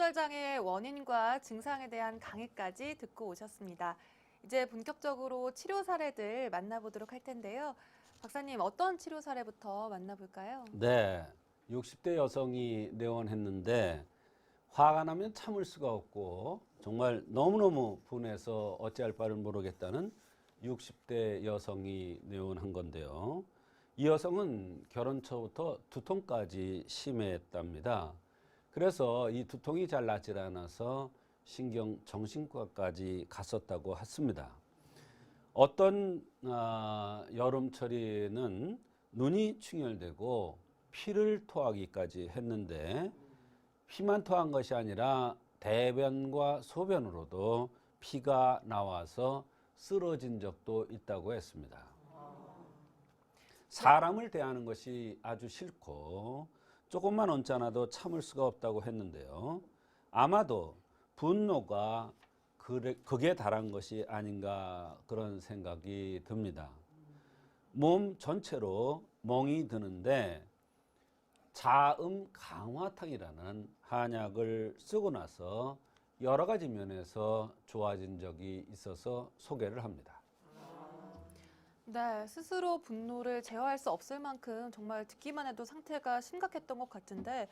골절장애의 원인과 증상에 대한 강의까지 듣고 오셨습니다. 이제 본격적으로 치료 사례들 만나보도록 할 텐데요. 박사님, 어떤 치료 사례부터 만나볼까요? 네, 60대 여성이 내원했는데 화가 나면 참을 수가 없고 정말 너무너무 분해서 어찌할 바를 모르겠다는 60대 여성이 내원한 건데요. 이 여성은 결혼 초부터 두통까지 심했답니다. 그래서 이 두통이 잘 낫질 않아서 신경 정신과까지 갔었다고 했습니다. 어떤 아, 여름철에는 눈이 충혈되고 피를 토하기까지 했는데 피만 토한 것이 아니라 대변과 소변으로도 피가 나와서 쓰러진 적도 있다고 했습니다. 사람을 대하는 것이 아주 싫고 조금만 언짢아도 참을 수가 없다고 했는데요. 아마도 분노가 그래- 극에 달한 것이 아닌가 그런 생각이 듭니다. 몸 전체로 멍이 드는데 자음 강화탕이라는 한약을 쓰고 나서 여러 가지 면에서 좋아진 적이 있어서 소개를 합니다. 네, 스스로 분노를 제어할 수 없을 만큼 정말 듣기만 해도 상태가 심각했던 것 같은데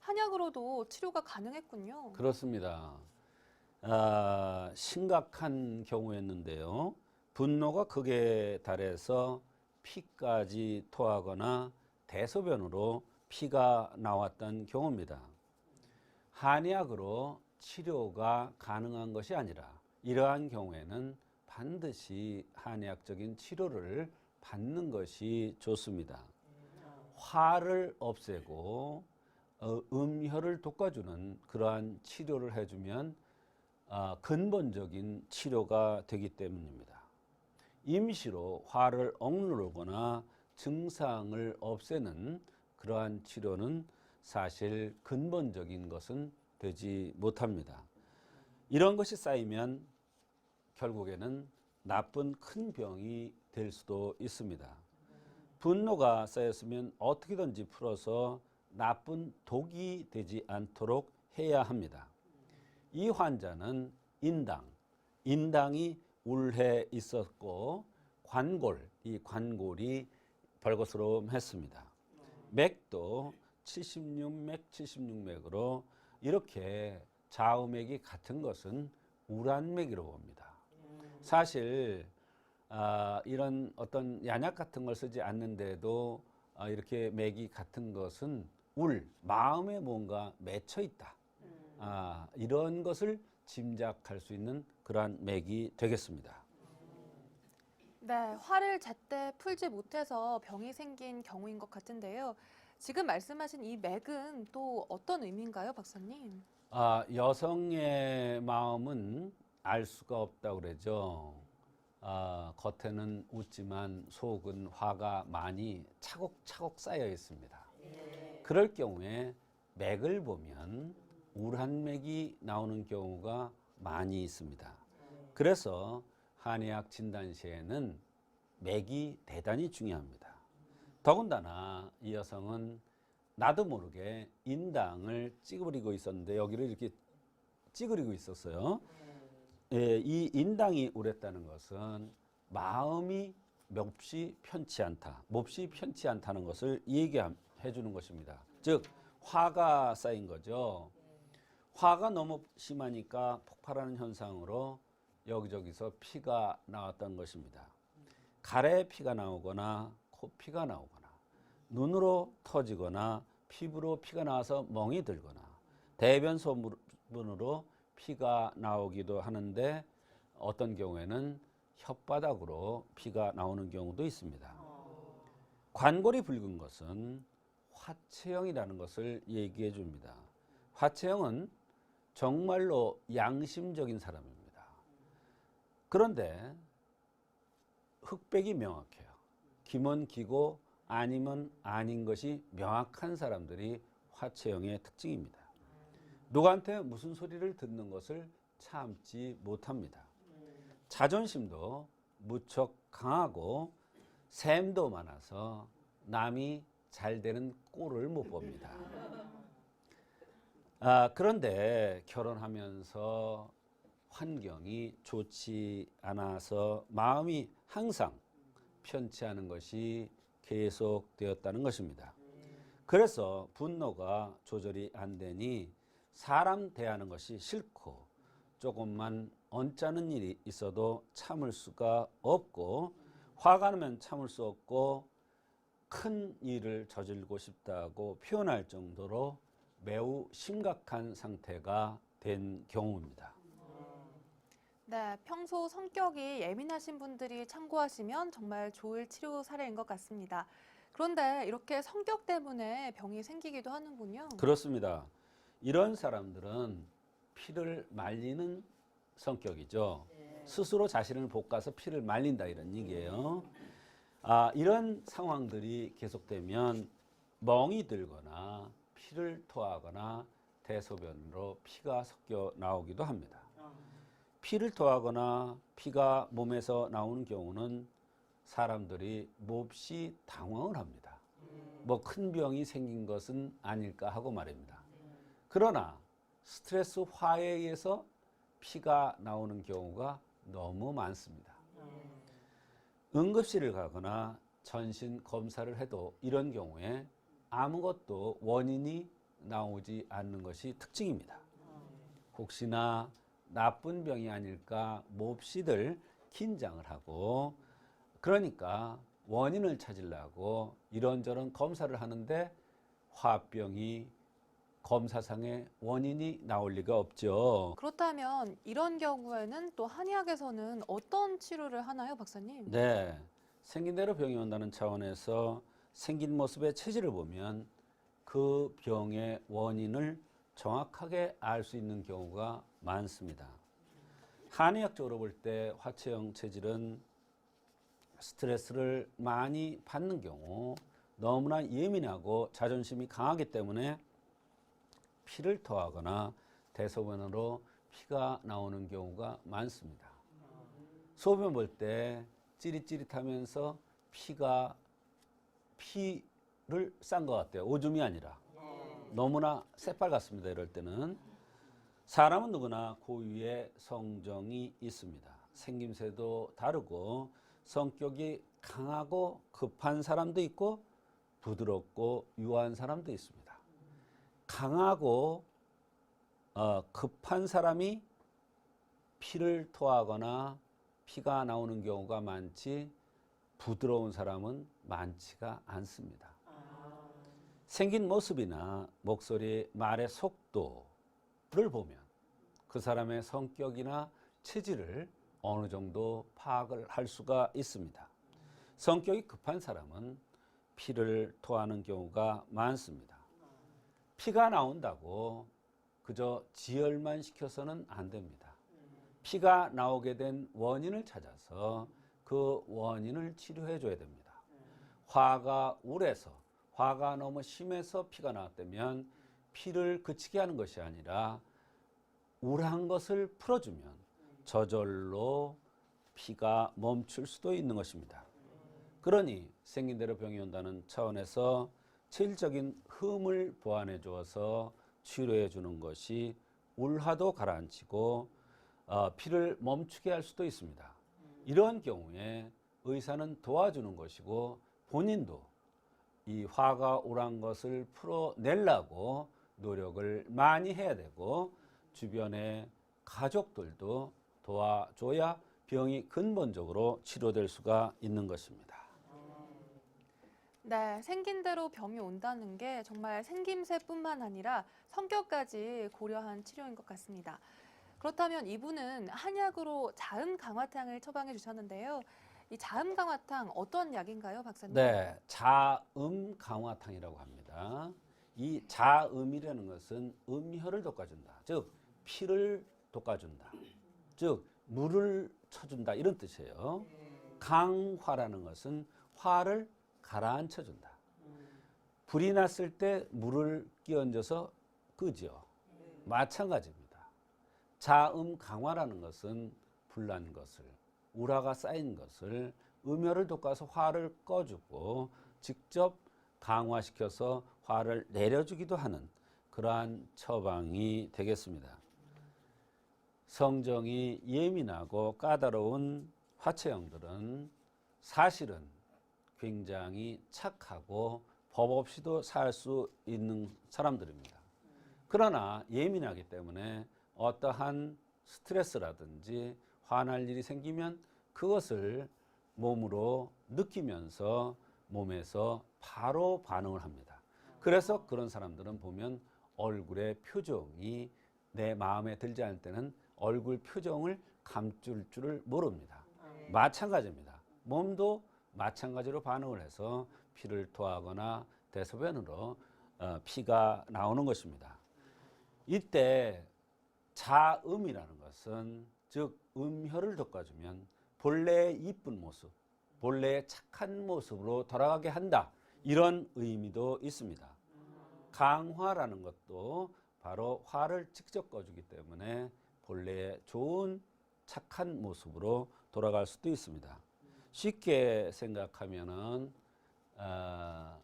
한약으로도 치료가 가능했군요. 그렇습니다. 아, 심각한 경우였는데요. 분노가 극에 달해서 피까지 토하거나 대소변으로 피가 나왔던 경우입니다. 한의학으로 치료가 가능한 것이 아니라 이러한 경우에는 반드시 한의학적인 치료를 받는 것이 좋습니다. 화를 없애고 어, 음혈을 돋궈주는 그러한 치료를 해주면 아, 근본적인 치료가 되기 때문입니다. 임시로 화를 억누르거나 증상을 없애는 그러한 치료는 사실 근본적인 것은 되지 못합니다. 이런 것이 쌓이면 결국에는 나쁜 큰 병이 될 수도 있습니다. 분노가 쌓였으면 어떻게든지 풀어서 나쁜 독이 되지 않도록 해야 합니다. 이 환자는 인당, 인당이 울해 있었고 관골, 이 관골이 벌거스름했습니다. 맥도 76맥, 76맥으로 이렇게 좌우맥이 같은 것은 우란맥이라고 봅니다. 사실 아, 이런 어떤 양약 같은 걸 쓰지 않는데도 아, 이렇게 맥이 같은 것은 울, 마음에 뭔가 맺혀 있다. 아, 이런 것을 짐작할 수 있는 그러한 맥이 되겠습니다. 네, 화를 제때 풀지 못해서 병이 생긴 경우인 것 같은데요. 지금 말씀하신 이 맥은 또 어떤 의미인가요, 박사님? 아, 여성의 마음은 알 수가 없다고 그러죠. 아, 겉에는 웃지만 속은 화가 많이 차곡차곡 쌓여 있습니다. 그럴 경우에 맥을 보면 우란맥이 나오는 경우가 많이 있습니다. 그래서 한의학 진단 시에는 맥이 대단히 중요합니다. 더군다나 이 여성은 나도 모르게 인당을 찌그리고 있었는데 여기를 이렇게 찌그리고 있었어요. 예, 이 인당이 우랬다는 것은 마음이 몹시 편치 않다, 몹시 편치 않다는 것을 얘기해 주는 것입니다. 즉 화가 쌓인 거죠. 화가 너무 심하니까 폭발하는 현상으로 여기저기서 피가 나왔던 것입니다. 가래에 피가 나오거나 코피가 나오거나 눈으로 터지거나 피부로 피가 나와서 멍이 들거나 대변 소문으로 피가 나오기도 하는데 어떤 경우에는 혓바닥으로 피가 나오는 경우도 있습니다. 관골이 붉은 것은 화체형이라는 것을 얘기해 줍니다. 화체형은 정말로 양심적인 사람입니다. 그런데 흑백이 명확해요. 김은 기고 아니면 아닌 것이 명확한 사람들이 화체형의 특징입니다. 누구한테 무슨 소리를 듣는 것을 참지 못합니다. 자존심도 무척 강하고 샘도 많아서 남이 잘 되는 꼴을 못 봅니다. 아, 그런데 결혼하면서 환경이 좋지 않아서 마음이 항상 편치 않은 것이 계속되었다는 것입니다. 그래서 분노가 조절이 안 되니 사람 대하는 것이 싫고 조금만 언짢은 일이 있어도 참을 수가 없고 화가 나면 참을 수 없고 큰 일을 저질고 싶다고 표현할 정도로 매우 심각한 상태가 된 경우입니다. 네, 평소 성격이 예민하신 분들이 참고하시면 정말 좋을 치료 사례인 것 같습니다. 그런데 이렇게 성격 때문에 병이 생기기도 하는군요. 그렇습니다. 이런 사람들은 피를 말리는 성격이죠. 스스로 자신을 볶아서 피를 말린다 이런 얘기예요. 아, 이런 상황들이 계속되면 멍이 들거나 피를 토하거나 대소변으로 피가 섞여 나오기도 합니다. 피를 토하거나 피가 몸에서 나오는 경우는 사람들이 몹시 당황을 합니다. 뭐 큰 병이 생긴 것은 아닐까 하고 말입니다. 그러나 스트레스 화에 의해서 피가 나오는 경우가 너무 많습니다. 응급실을 가거나 전신 검사를 해도 이런 경우에 아무것도 원인이 나오지 않는 것이 특징입니다. 혹시나 나쁜 병이 아닐까 몹시들 긴장을 하고 그러니까 원인을 찾으려고 이런저런 검사를 하는데 화병이 검사상에 원인이 나올 리가 없죠. 그렇다면 이런 경우에는 또 한의학에서는 어떤 치료를 하나요, 박사님? 네. 생긴 대로 병이 온다는 차원에서 생긴 모습의 체질을 보면 그 병의 원인을 정확하게 알 수 있는 경우가 많습니다. 한의학적으로 볼 때 화체형 체질은 스트레스를 많이 받는 경우 너무나 예민하고 자존심이 강하기 때문에 피를 토하거나 대소변으로 피가 나오는 경우가 많습니다. 소변 볼 때 찌릿찌릿하면서 피가 피를 싼 것 같아요. 오줌이 아니라 너무나 새빨갛습니다. 이럴 때는 사람은 누구나 고유의 성정이 있습니다. 생김새도 다르고 성격이 강하고 급한 사람도 있고 부드럽고 유한 사람도 있습니다. 강하고 어, 급한 사람이 피를 토하거나 피가 나오는 경우가 많지 부드러운 사람은 많지가 않습니다. 생긴 모습이나 목소리, 말의 속도를 보면 그 사람의 성격이나 체질을 어느 정도 파악을 할 수가 있습니다. 성격이 급한 사람은 피를 토하는 경우가 많습니다. 피가 나온다고 그저 지혈만 시켜서는 안 됩니다. 피가 나오게 된 원인을 찾아서 그 원인을 치료해 줘야 됩니다. 화가 우래서 화가 너무 심해서 피가 나왔다면 피를 그치게 하는 것이 아니라 우울한 것을 풀어주면 저절로 피가 멈출 수도 있는 것입니다. 그러니 생긴 대로 병이 온다는 차원에서 체질적인 흠을 보완해 주어서 치료해 주는 것이 울화도 가라앉히고 어, 피를 멈추게 할 수도 있습니다. 이런 경우에 의사는 도와주는 것이고 본인도 이 화가 오란 것을 풀어내려고 노력을 많이 해야 되고 주변의 가족들도 도와줘야 병이 근본적으로 치료될 수가 있는 것입니다. 네, 생긴 대로 병이 온다는 게 정말 생김새뿐만 아니라 성격까지 고려한 치료인 것 같습니다. 그렇다면 이분은 한약으로 자음 강화탕을 처방해 주셨는데요. 이 자음 강화탕 어떤 약인가요, 박사님? 네, 자음 강화탕이라고 합니다. 이 자음이라는 것은 음혈을 돋궈준다. 즉 피를 돋궈준다. 즉 물을 쳐준다 이런 뜻이에요. 강화라는 것은 화를 가라앉혀 준다. 불이 났을 때 물을 끼얹어서 끄죠. 마찬가지입니다. 자음 강화라는 것은 불난 것을 우라가 쌓인 것을 음혈을 돋궈서 화를 꺼주고 직접 강화시켜서 화를 내려주기도 하는 그러한 처방이 되겠습니다. 성정이 예민하고 까다로운 화체형들은 사실은 굉장히 착하고 법 없이도 살 수 있는 사람들입니다. 그러나 예민하기 때문에 어떠한 스트레스라든지 화날 일이 생기면 그것을 몸으로 느끼면서 몸에서 바로 반응을 합니다. 그래서 그런 사람들은 보면 얼굴의 표정이 내 마음에 들지 않을 때는 얼굴 표정을 감출 줄을 모릅니다. 마찬가지입니다. 몸도 마찬가지로 반응을 해서 피를 토하거나 대소변으로 어, 피가 나오는 것입니다. 이때 자음이라는 것은 즉 음혈을 돋궈주면 본래의 이쁜 모습, 본래의 착한 모습으로 돌아가게 한다. 이런 의미도 있습니다. 강화라는 것도 바로 화를 직접 꺼주기 때문에 본래의 좋은 착한 모습으로 돌아갈 수도 있습니다. 쉽게 생각하면은 아,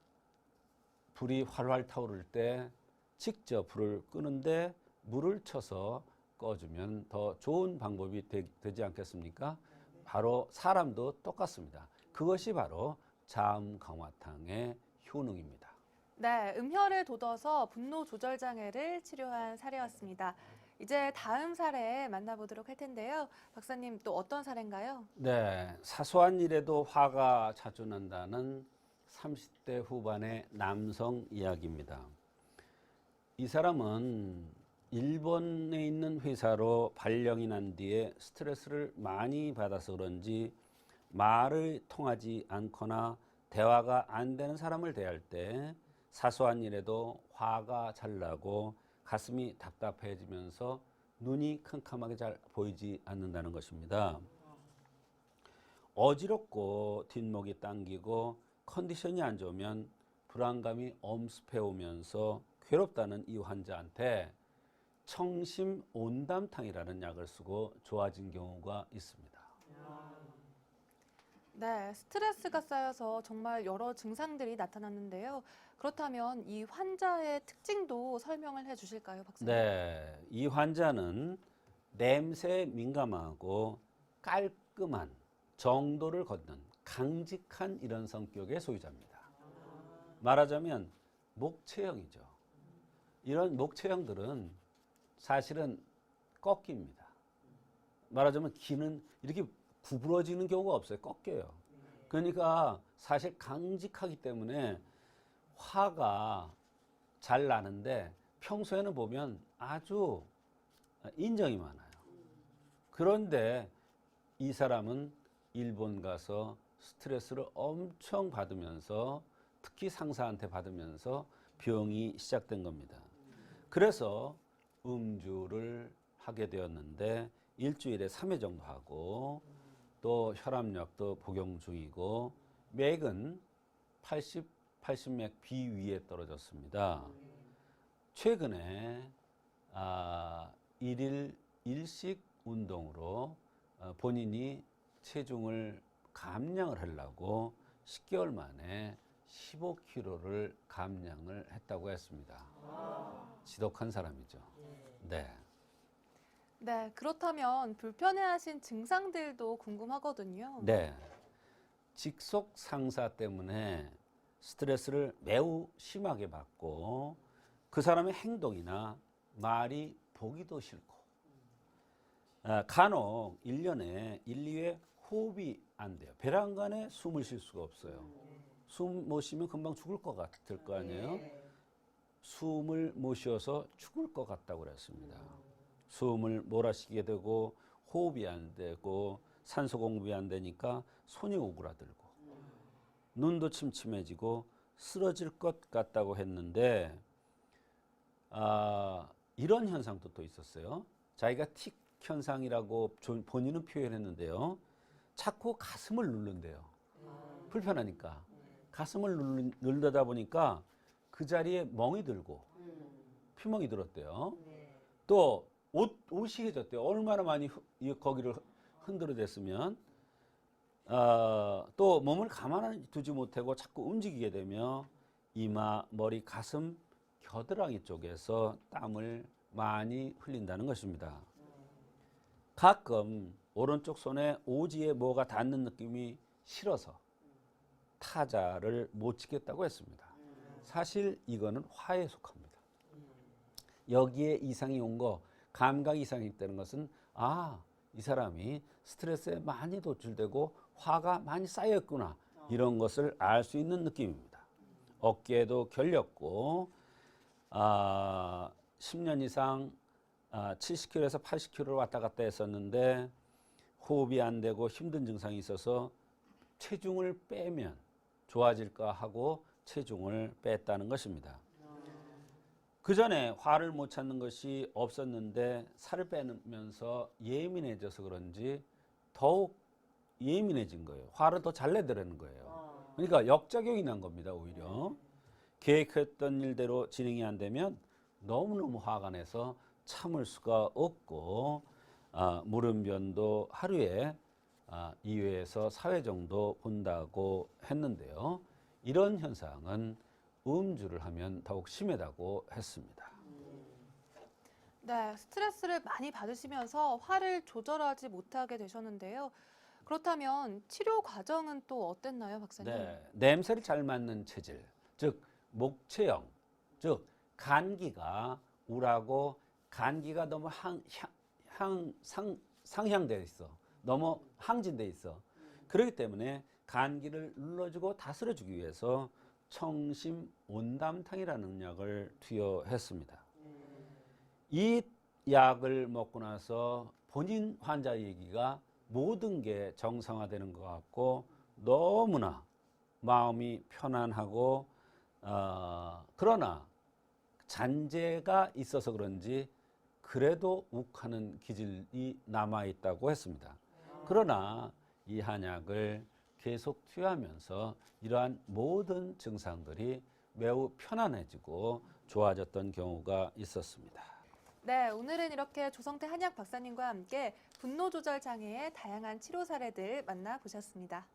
불이 활활 타오를 때 직접 불을 끄는데 물을 쳐서 꺼주면 더 좋은 방법이 되, 지 않겠습니까? 바로 사람도 똑같습니다. 그것이 바로 자음 강화탕의 효능입니다. 네, 음혈을 돋워서 분노 조절 장애를 치료한 사례였습니다. 이제 다음 사례 만나보도록 할 텐데요. 박사님 또 어떤 사례인가요? 네, 사소한 일에도 화가 자주 난다는 30대 후반의 남성 이야기입니다. 이 사람은 일본에 있는 회사로 발령이 난 뒤에 스트레스를 많이 받아서 그런지 말을 통하지 않거나 대화가 안 되는 사람을 대할 때 사소한 일에도 화가 잘 나고 가슴이 답답해지면서 눈이 캄캄하게 잘 보이지 않는다는 것입니다. 어지럽고 뒷목이 당기고 컨디션이 안 좋으면 불안감이 엄습해 오면서 괴롭다는 이 환자한테 청심 온담탕이라는 약을 쓰고 좋아진 경우가 있습니다. 네, 스트레스가 쌓여서 정말 여러 증상들이 나타났는데요. 그렇다면 이 환자의 특징도 설명을 해 주실까요, 박사님? 네, 이 환자는 냄새에 민감하고 깔끔한 정도를 걷는 강직한 이런 성격의 소유자입니다. 말하자면 목체형이죠. 이런 목체형들은 사실은 꺾입니다. 말하자면 기는 이렇게 구부러지는 경우가 없어요. 꺾여요. 그러니까 사실 강직하기 때문에 화가 잘 나는데 평소에는 보면 아주 인정이 많아요. 그런데 이 사람은 일본 가서 스트레스를 엄청 받으면서 특히 상사한테 받으면서 병이 시작된 겁니다. 그래서 음주를 하게 되었는데 일주일에 3회 정도 하고 또 혈압약도 복용 중이고 맥은 80, 80맥 비위에 떨어졌습니다. 최근에 아, 일일 일식 운동으로 어, 본인이 체중을 감량을 하려고 10개월 만에 15kg를 감량을 했다고 했습니다. 지독한 사람이죠. 네. 네, 그렇다면 불편해하신 증상들도 궁금하거든요. 네. 직속 상사 때문에 스트레스를 매우 심하게 받고 그 사람의 행동이나 말이 보기도 싫고 아, 간혹 일년에 1, 2회 호흡이 안 돼요. 배란간에 숨을 쉴 수가 없어요. 숨 못 쉬면 금방 죽을 것 같을 거 아니에요? 숨을 못 쉬어서 죽을 것 같다고 그랬습니다. 숨을 몰아쉬게 되고 호흡이 안 되고 산소 공급이 안 되니까 손이 오그라들고 눈도 침침해지고 쓰러질 것 같다고 했는데 아, 이런 현상도 또 있었어요. 자기가 틱 현상이라고 조- 본인은 표현했는데요. 자꾸 가슴을 누른대요. 불편하니까 가슴을 누르- 누르다 보니까 그 자리에 멍이 들고 피멍이 들었대요. 또 옷, 옷이 해졌대요. 얼마나 많이 흐- 이 거기를 흔- 흔들어댔으면 어, 또 몸을 가만히 두지 못하고 자꾸 움직이게 되며 이마, 머리, 가슴 겨드랑이 쪽에서 땀을 많이 흘린다는 것입니다. 가끔 오른쪽 손에 오지에 뭐가 닿는 느낌이 싫어서 타자를 못 치겠다고 했습니다. 사실 이거는 화에 속합니다. 여기에 이상이 온 거, 감각 이상이 있다는 것은 아, 이 사람이 스트레스에 많이 노출되고 화가 많이 쌓였구나. 이런 것을 알 수 있는 느낌입니다. 어깨에도 결렸고 아, 10년 이상 아, 70kg에서 80kg를 왔다 갔다 했었는데 호흡이 안 되고 힘든 증상이 있어서 체중을 빼면 좋아질까 하고 체중을 뺐다는 것입니다. 그 전에 화를 못 찾는 것이 없었는데 살을 빼면서 예민해져서 그런지 더욱 예민해진 거예요. 화를 더 잘 내더라는 거예요. 그러니까 역작용이 난 겁니다, 오히려. 계획했던 일대로 진행이 안 되면 너무너무 화가 내서 참을 수가 없고 아, 물음변도 하루에 아, 2회에서 4회 정도 본다고 했는데요. 이런 현상은 음주를 하면 더욱 심하다고 했습니다. 네, 스트레스를 많이 받으시면서 화를 조절하지 못하게 되셨는데요. 그렇다면 치료 과정은 또 어땠나요, 박사님? 네, 냄새를 잘 맡는 체질, 즉 목체형, 즉 간기가 우라고 간기가 너무 항, 향, 향, 상, 상향돼 있어. 너무 항진돼 있어. 그렇기 때문에 간기를 눌러주고 다스려주기 위해서 청심 온담탕이라는 약을 투여했습니다. 이 약을 먹고 나서 본인 환자 얘기가 모든 게 정상화되는 것 같고 너무나 마음이 편안하고 어, 그러나 잔재가 있어서 그런지 그래도 욱하는 기질이 남아 있다고 했습니다. 그러나 이 한약을 계속 투여하면서 이러한 모든 증상들이 매우 편안해지고 좋아졌던 경우가 있었습니다. 네, 오늘은 이렇게 조성태 한약 박사님과 함께 분노 조절 장애의 다양한 치료 사례들 만나보셨습니다.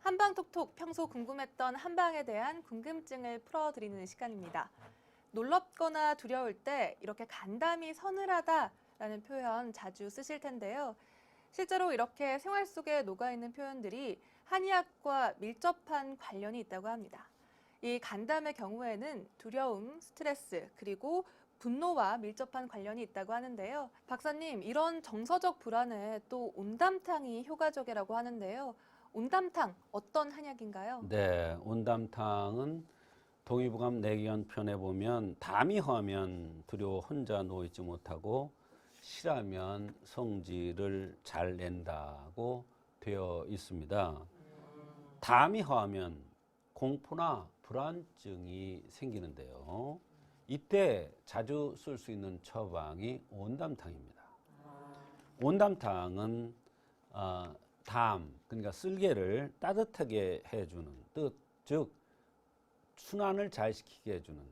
한방톡톡 평소 궁금했던 한방에 대한 궁금증을 풀어드리는 시간입니다. 놀랍거나 두려울 때 이렇게 간담이 서늘하다라는 표현 자주 쓰실 텐데요. 실제로 이렇게 생활 속에 녹아있는 표현들이 한의학과 밀접한 관련이 있다고 합니다. 이 간담의 경우에는 두려움, 스트레스, 그리고 분노와 밀접한 관련이 있다고 하는데요. 박사님, 이런 정서적 불안에 또 온담탕이 효과적이라고 하는데요. 온담탕 어떤 한약인가요? 네, 온담탕은 동의보감 내기현 편에 보면 담이 허하면 두려워 혼자 있지 못하고 실하면 성질을 잘 낸다고 되어 있습니다. 담이 허하면 공포나 불안증이 생기는데요. 이때 자주 쓸 수 있는 처방이 온담탕입니다. 온담탕은 어, 담, 그러니까 쓸개를 따뜻하게 해주는 뜻, 즉 순환을 잘 시키게 해주는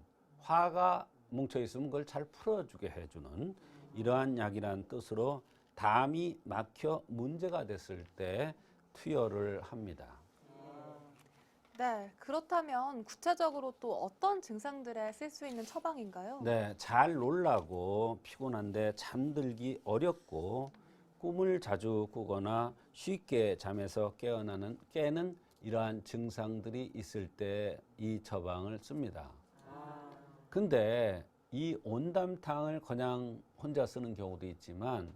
화가 뭉쳐 있으면 그걸 잘 풀어주게 해주는 이러한 약이라는 뜻으로 담이 막혀 문제가 됐을 때 투여를 합니다. 네, 그렇다면 구체적으로 또 어떤 증상들에 쓸 수 있는 처방인가요? 네, 잘 놀라고 피곤한데 잠들기 어렵고 꿈을 자주 꾸거나 쉽게 잠에서 깨어나는 깨는 이러한 증상들이 있을 때 이 처방을 씁니다. 근데 이 온담탕을 그냥 혼자 쓰는 경우도 있지만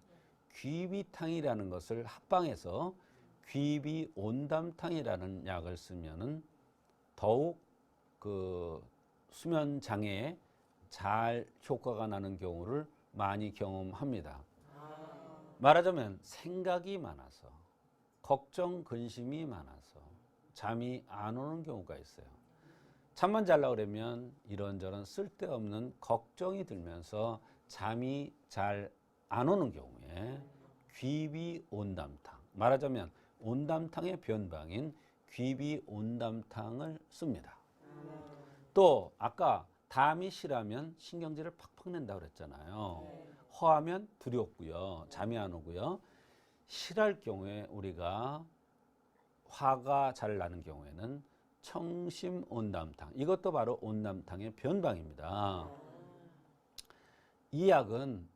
귀비탕이라는 것을 합방해서 귀비 온담탕이라는 약을 쓰면은 더욱 그 수면 장애에 잘 효과가 나는 경우를 많이 경험합니다. 말하자면 생각이 많아서 걱정 근심이 많아서 잠이 안 오는 경우가 있어요. 잠만 잘라 그러면 이런저런 쓸데없는 걱정이 들면서 잠이 잘 안 오는 경우에 귀비 온담탕 말하자면 온담탕의 변방인 귀비 온담탕을 씁니다. 또 아까 담이 실하면 신경질을 팍팍 낸다 그랬잖아요. 허하면 두렵고요. 잠이 안 오고요. 실할 경우에 우리가 화가 잘 나는 경우에는 청심 온담탕 이것도 바로 온담탕의 변방입니다. 이 약은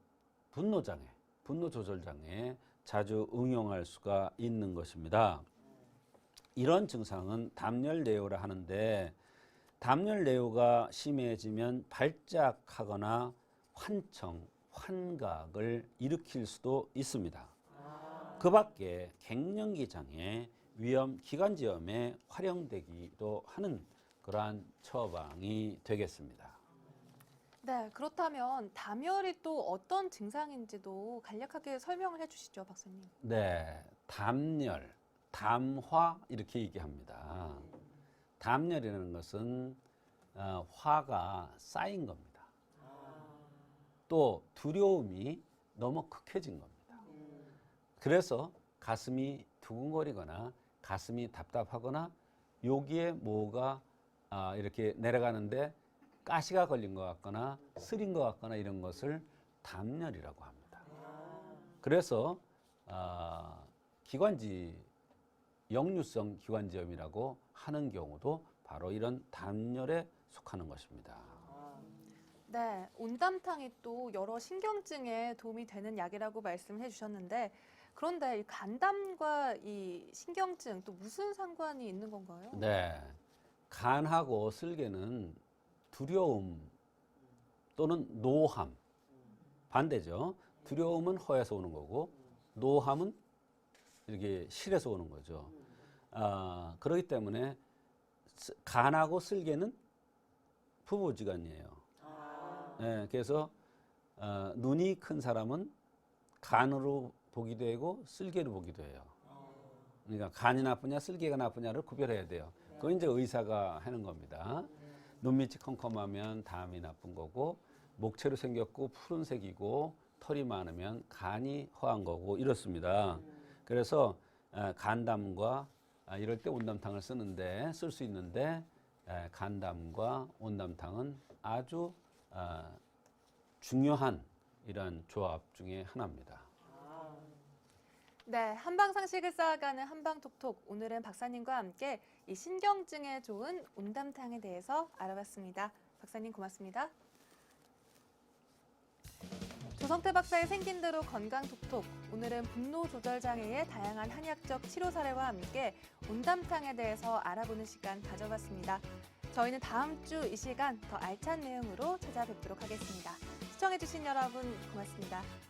분노 장애, 분노 조절 장애에 자주 응용할 수가 있는 것입니다. 이런 증상은 담열 내요라 하는데 담열 내요가 심해지면 발작하거나 환청, 환각을 일으킬 수도 있습니다. 그 밖에 갱년기 장애, 위험 기관지염에 활용되기도 하는 그러한 처방이 되겠습니다. 네, 그렇다면 담열이 또 어떤 증상인지도 간략하게 설명을 해주시죠, 박사님. 네, 담열, 담화 이렇게 얘기합니다. 담열이라는 것은 어, 화가 쌓인 겁니다. 또 두려움이 너무 극해진 겁니다. 그래서 가슴이 두근거리거나 가슴이 답답하거나 여기에 뭐가 아, 이렇게 내려가는데 가시가 걸린 것 같거나 쓰린 것 같거나 이런 것을 담열이라고 합니다. 그래서 아, 기관지 역류성 기관지염이라고 하는 경우도 바로 이런 담열에 속하는 것입니다. 네, 온담탕이 또 여러 신경증에 도움이 되는 약이라고 말씀해 주셨는데 그런데 이 간담과 이 신경증 또 무슨 상관이 있는 건가요? 네. 간하고 쓸개는 두려움 또는 노함 반대죠. 두려움은 허에서 오는 거고 노함은 이렇게 실에서 오는 거죠. 아, 그렇기 때문에 쓰- 간하고 쓸개는 부부지간이에요. 네, 그래서 어, 눈이 큰 사람은 간으로 보기도 하고 쓸개로 보기도 해요. 그러니까 간이 나쁘냐 쓸개가 나쁘냐를 구별해야 돼요. 그건 이제 의사가 하는 겁니다. 눈밑이 컴컴하면 담이 나쁜 거고 목체로 생겼고 푸른색이고 털이 많으면 간이 허한 거고 이렇습니다. 그래서 아, 간담과 아, 이럴 때 온담탕을 쓰는데 쓸 수 있는데 에, 간담과 온담탕은 아주 아, 중요한 이러한 조합 중에 하나입니다. 네, 한방 상식을 쌓아가는 한방톡톡. 오늘은 박사님과 함께 이 신경증에 좋은 온담탕에 대해서 알아봤습니다. 박사님 고맙습니다. 조성태 박사의 생긴 대로 건강톡톡. 오늘은 분노 조절 장애의 다양한 한약적 치료 사례와 함께 온담탕에 대해서 알아보는 시간 가져봤습니다. 저희는 다음 주 이 시간 더 알찬 내용으로 찾아뵙도록 하겠습니다. 시청해주신 여러분 고맙습니다.